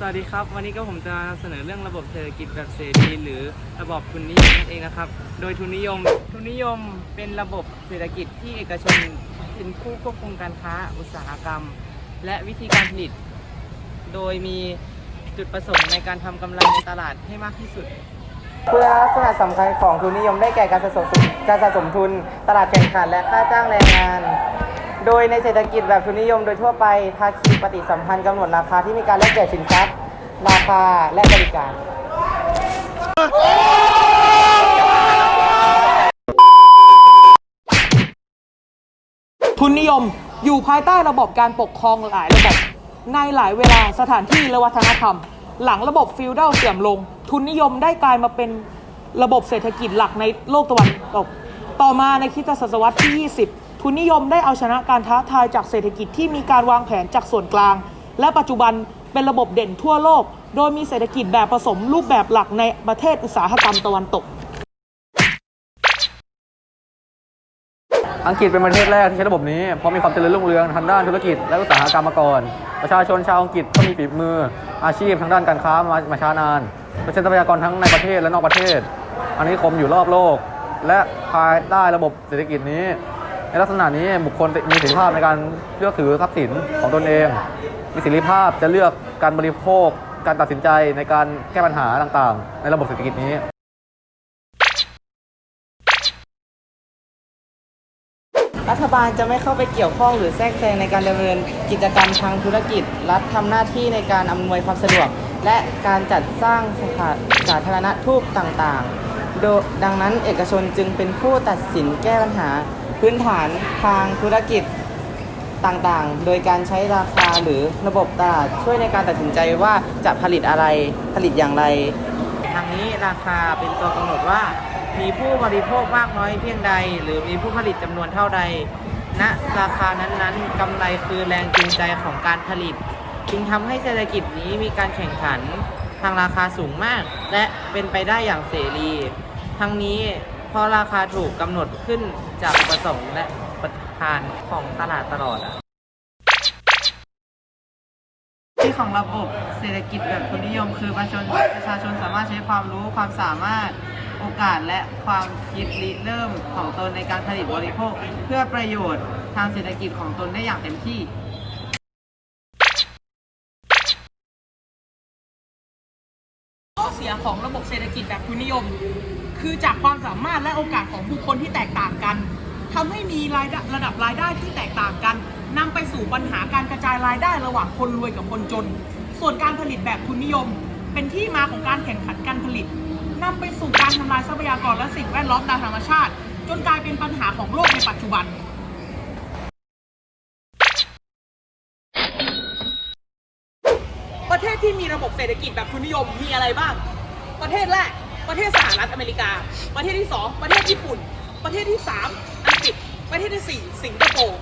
สวัสดีครับ วันนี้ก็ผมจะนำเสนอเรื่องระบบเศรษฐกิจแบบเสรีหรือระบบทุนนิยมนั่นเองนะครับ โดยทุนนิยม ทุนนิยมเป็นระบบเศรษฐกิจที่เอกชนเป็นผู้ควบคุมการค้าอุตสาหกรรม และวิธีการผลิต โดยมีจุดประสงค์ในการทำกำไรในตลาดให้มากที่สุดคุณลักษณะสำคัญของทุนนิยมได้แก่การสะสมการสะสมทุน ตลาดแข่งขันและค่าจ้างแรงงาน โดยในเศรษฐกิจแบบทุนนิยมโดยทั่วไปภาคีปฏิสัมพันธ์กำหนดราคาที่มีการแลกเปลี่ยนสินทรัพย์ราคาและบริการทุนนิยมอยู่ภายใต้ระบบการปกครองหลายระบบในหลายเวลาสถานที่และวัฒนธรรม หลังระบบฟิวดัลเสื่อมลง ทุนนิยมได้กลายมาเป็นระบบเศรษฐกิจหลักในโลกตะวันตก ต่อมาในคริสตศตวรรษที่ 20 ทุนนิยมได้เอาชนะการท้าทายจากเศรษฐกิจที่มีการวางแผนจากส่วนกลาง และปัจจุบันเป็นระบบเด่นทั่วโลก โดยมีเศรษฐกิจแบบผสมรูปแบบหลักในประเทศอุตสาหกรรมตะวันตก อังกฤษเป็นประเทศแรกที่ใช้ระบบนี้ เพราะมีความเจริญรุ่งเรืองทางด้านธุรกิจและอุตสาหกรรมมาก่อน ประชาชนชาวอังกฤษก็มีฝีมือ อาชีพทางด้านการค้ามามาช้านานโดยใช้ทรัพยากรทั้งในประเทศและนอกประเทศ อันนี้คมอยู่รอบโลก และภายใต้ระบบเศรษฐกิจนี้ ในลักษณะนี้บุคคลมีสิทธิภาพในการเลือกถือทรัพย์สินของตนเอง มีสิทธิภาพจะเลือกการบริโภค การตัดสินใจในการแก้ปัญหาต่างๆ ในระบบเศรษฐกิจนี้รัฐบาลจะไม่เข้าไปเกี่ยวข้องหรือแทรกแซงในการดำเนินกิจกรรมทางธุรกิจ รัฐทำหน้าที่ในการอำนวยความสะดวก และการจัดสร้างสถานสาธารณทูปต่างๆ ดังนั้นเอกชนจึงเป็นผู้ตัดสินแก้ปัญหา พื้นฐานทางธุรกิจต่างๆ โดยการใช้ราคาหรือระบบตลาดช่วยในการตัดสินใจว่าจะผลิตอะไรผลิตอย่างไร ทางนี้ราคาเป็นตัวกำหนดว่า มีผู้บริโภคมากน้อยเพียงใด หรือมีผู้ผลิตจำนวนเท่าใดณราคานั้นๆกำไรคือแรงจูงใจของการผลิต จึงทำให้เศรษฐกิจนี้มีการแข่งขันทางราคาสูงมาก และเป็นไปได้อย่างเสรี ทั้งนี้ เพราะราคาถูกกำหนดขึ้นจากอุประสงค์และประธานของตลาดตลอดอะที่ของระบบเศรษฐกิจแบบทุนนิยม คือประชาชนประชาชนสามารถใช้ความรู้ความสามารถโอกาสและความคิดริเริ่มของตนในการผลิตบริโภค เพื่อประโยชน์ทางเศรษฐกิจของตนได้อย่างเต็มที่ข้อเสียของระบบเศรษฐกิจแบบทุนนิยม คือจากความสามารถและโอกาสของบุคคลที่แตกต่างกันทำให้มีรายระดับรายได้ที่แตกต่างกันนำไปสู่ปัญหาการกระจายรายได้ระหว่างคนรวยกับคนจน ส่วนการผลิตแบบทุนนิยม เป็นที่มาของการแข่งขันการผลิตนำไปสู่การทำลายทรัพยากรและสิ่งแวดล้อมตามธรรมชาติ จนกลายเป็นปัญหาของโลกในปัจจุบันประเทศที่มีระบบเศรษฐกิจแบบทุนนิยมมีอะไรบ้าง ประเทศแรก ประเทศสหรัฐอเมริกา ประเทศที่ 2 ประเทศญี่ปุ่น ประเทศที่ 3 อังกฤษ ประเทศที่ 4 สิงคโปร์